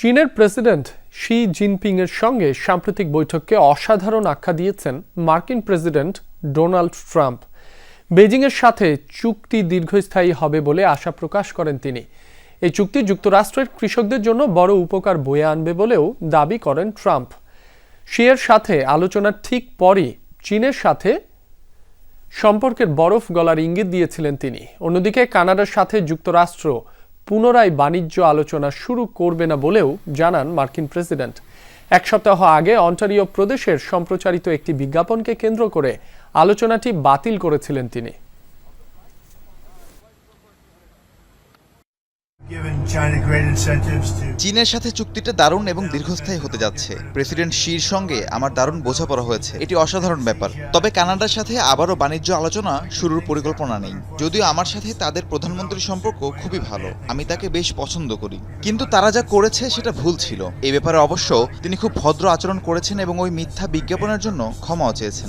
চীনের president Xi Jinping এর সঙ্গে সাম্প্রতিক বৈঠককে অসাধারণ আখ্যা দিয়েছেন মার্কিন প্রেসিডেন্ট ডোনাল্ড ট্রাম্প। বেজিংয়ের সাথে চুক্তি দীর্ঘস্থায়ী হবে বলে আশা প্রকাশ করেন তিনি। এই চুক্তি যুক্তরাষ্ট্রের কৃষকদের জন্য বড় উপকার বয়ে আনবে বলেও দাবি করেন ট্রাম্প। শিয়ের সাথে আলোচনার ঠিক পরই চীনের সাথে সম্পর্কের বরফ গলার ইঙ্গিত দিয়েছিলেন তিনি। অন্যদিকে কানাডার সাথে যুক্তরাষ্ট্র পুনরায় বাণিজ্য আলোচনা শুরু করবে না বলেও জানান মার্কিন প্রেসিডেন্ট। এক সপ্তাহ আগে অন্টারিও প্রদেশের সম্প্রচারিত একটি বিজ্ঞাপনকে কেন্দ্র করে আলোচনাটি বাতিল করেছিলেন তিনি। চীনের সাথে চুক্তিটা দারুণ এবং দীর্ঘস্থায়ী হতে যাচ্ছে। প্রেসিডেন্ট শির সঙ্গে আমার দারুণ বোঝাপড়া হয়েছে। এটি অসাধারণ ব্যাপার। তবে কানাডার সাথে আবারও বাণিজ্য আলোচনা শুরুর পরিকল্পনা নেই। যদিও আমার সাথে তাদের প্রধানমন্ত্রীর সম্পর্ক খুবই ভালো আমি তাকে বেশ পছন্দ করি। কিন্তু তারা যা করেছে সেটা ভুল ছিল। এই ব্যাপারে অবশ্য তিনি খুব ভদ্র আচরণ করেছেন এবং ওই মিথ্যা বিজ্ঞাপনের জন্য ক্ষমাও চেয়েছেন।